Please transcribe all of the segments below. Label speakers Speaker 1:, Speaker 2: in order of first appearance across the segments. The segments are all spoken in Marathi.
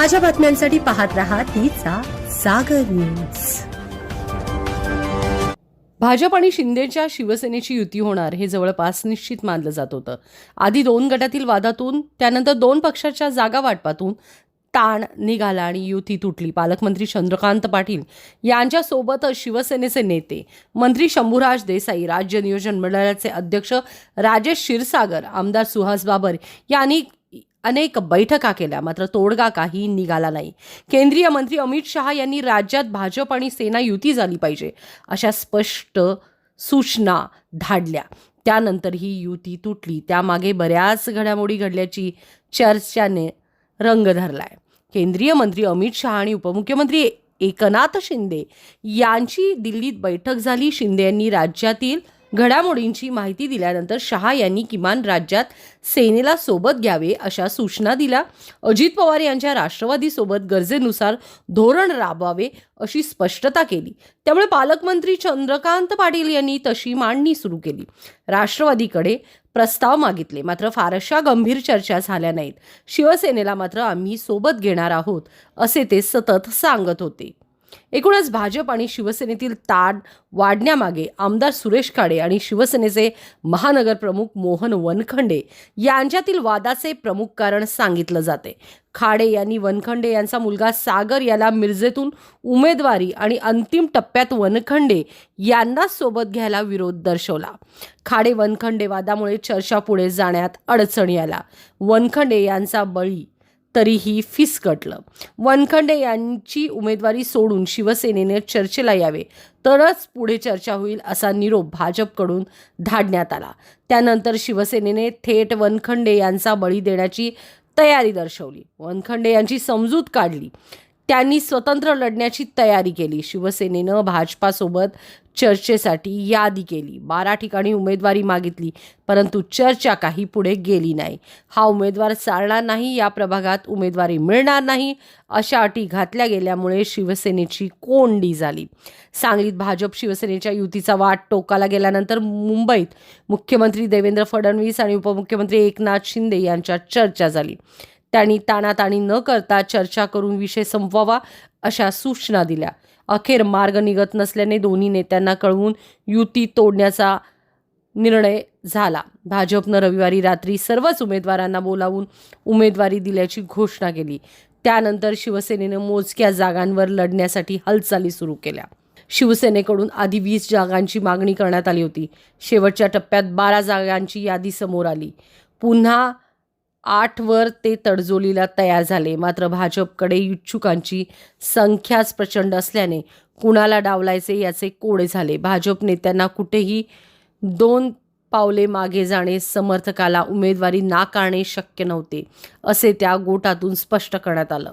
Speaker 1: ताज्या बातम्यांसाठी पाहत रहा तिचा सागर न्यूज.
Speaker 2: भाजप आणि शिंदेच्या शिवसेनेची युती होणार हे जवळपास निश्चित मानलं जात होतं. आधी दोन गटातील वादातून त्यानंतर दोन पक्षाच्या जागा वाटपातून ताण निघाला आणि युती तुटली. पालकमंत्री चंद्रकांत पाटील यांच्यासोबत शिवसेनेचे नेते मंत्री शंभूराज देसाई राज्य नियोजन मंडळाचे अध्यक्ष राजेश क्षीरसागर आमदार सुहास बाबर यांनी अनेक बैठका केल्या मात्र तोडगा काही निघाला नाही. केंद्रीय मंत्री अमित शहा यांनी राज्यात भाजप आणि सेना युती झाली पाहिजे अशा स्पष्ट सूचना धाडल्या. त्यानंतर ही युती तुटली. त्यामागे बऱ्याच घडामोडी घडल्याची चर्चाने रंग धरलाय. केंद्रीय मंत्री अमित शहा आणि उपमुख्यमंत्री एकनाथ शिंदे यांची दिल्लीत बैठक झाली. शिंदे यांनी राज्यातील घडामोडींची माहिती दिल्यानंतर शहा यांनी किमान राज्यात सेनेला सोबत घ्यावे अशा सूचना दिल्या. अजित पवार यांच्या राष्ट्रवादीसोबत गरजेनुसार धोरण राबवावे अशी स्पष्टता केली. त्यामुळे पालकमंत्री चंद्रकांत पाटील यांनी तशी मांडणी सुरू केली. राष्ट्रवादीकडे प्रस्ताव मागितले. मात्र फारशा गंभीर चर्चा झाल्या नाहीत. शिवसेनेला मात्र आम्ही सोबत घेणार आहोत असे ते सतत सांगत होते. एकूणच भाजप आणि शिवसेनेतील ताण वाढण्यामागे आमदार सुरेश खाडे आणि शिवसेनेचे महानगर प्रमुख मोहन वनखंडे यांच्यातील वादाचे प्रमुख कारण सांगितलं जाते. खाडे यांनी वनखंडे यांचा मुलगा सागर याला मिरजेतून उमेदवारी आणि अंतिम टप्प्यात वनखंडे यांना सोबत घ्यायला विरोध दर्शवला. खाडे वनखंडे वादामुळे चर्चा पुढे जाण्यात अडचणी आला वनखंडे यांचा बळी तरीही फिसकटलं. वनखंडे यांची उमेदवारी सोडून शिवसेनेने चर्चेला यावे. तरच पुढे चर्चा होईल असा निरोप भाजपकडून धाडण्यात आला. त्यानंतर शिवसेनेने थेट वनखंडे यांचा बळी देण्याची तयारी दर्शवली. वनखंडे यांची समजूत काढली. त्यांनी स्वतंत्र लढण्याची तयारी केली. शिवसेनेनं भाजपासोबत चर्चेसाठी यादी केली. बारा ठिकाणी उमेदवारी मागितली परंतु चर्चा काही पुढे गेली नाही. हा उमेदवार चालणार नाही या प्रभागात उमेदवारी मिळणार नाही अशा अटी घातल्या गेल्यामुळे शिवसेनेची कोंडी झाली. सांगलीत भाजप शिवसेनेच्या युतीचा वाट टोकाला गेल्यानंतर मुंबईत मुख्यमंत्री देवेंद्र फडणवीस आणि उपमुख्यमंत्री एकनाथ शिंदे यांच्यात चर्चा झाली. त्यांनी ताणाताणी न करता चर्चा करून विषय संपवावा अशा सूचना दिल्या. अखेर मार्ग निघत नसल्याने दोन्ही नेत्यांना कळवून युती तोडण्याचा निर्णय झाला. भाजपनं रविवारी रात्री सर्वच उमेदवारांना बोलावून उमेदवारी दिल्याची घोषणा केली. त्यानंतर शिवसेनेनं मोजक्या जागांवर लढण्यासाठी हालचाली सुरू केल्या. शिवसेनेकडून आधी वीस जागांची मागणी करण्यात आली होती. शेवटच्या टप्प्यात बारा जागांची यादी समोर आली. पुन्हा आठवर ते तडजोलीला तयार झाले. मात्र भाजपकडे इच्छुकांची संख्याच प्रचंड असल्याने कुणाला डावलायचे याचे कोडे झाले. भाजप नेत्यांना कुठेही दोन पावले मागे जाणे समर्थकाला उमेदवारी नाकारणे शक्य नव्हते असे त्या गोटातून स्पष्ट करण्यात आलं.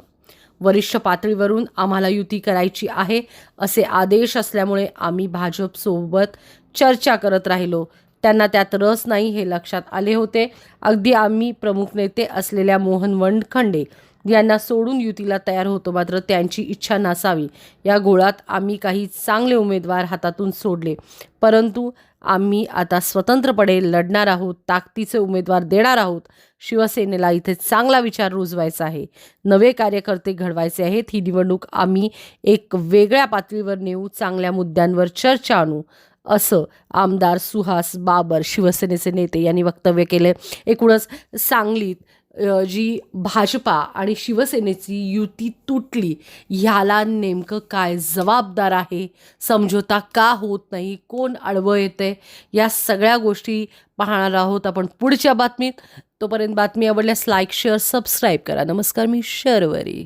Speaker 2: वरिष्ठ पातळीवरून आम्हाला युती करायची आहे असे आदेश असल्यामुळे आम्ही भाजपसोबत चर्चा करत राहिलो. त्यांना त्यात रस नाही हे लक्षात आले होते. अगदी आम्ही प्रमुख नेते असलेल्या मोहन वनखंडे यांना सोडून युतीला तयार होतो. मात्र त्यांची इच्छा नसावी. या गोळात आम्ही काही चांगले उमेदवार हातातून सोडले. परंतु आम्ही आता स्वतंत्रपणे लढणार आहोत ताकदीचे उमेदवार देणार आहोत. शिवसेनेला इथे चांगला विचार रुजवायचा आहे. नवे कार्यकर्ते घडवायचे आहेत. ही निवडणूक आम्ही एक वेगळ्या पातळीवर नेऊ चांगल्या मुद्द्यांवर चर्चा आणू. असं आमदार सुहास बाबर शिवसेनेचे नेते यांनी वक्तव्य केले. एकूणच सांगलीत जी भाजपा आणि शिवसेनेची युती तुटली ह्याला नेमकं काय जबाबदार आहे? समझोता का होत नाही? कोण आडवं येते या सगळ्या गोष्टी पाहणार आहोत आपण पुढच्या बातमीत. तोपर्यंत बातमी आवडल्यास लाईक शेअर सबस्क्राईब करा. नमस्कार मी शर्वरी.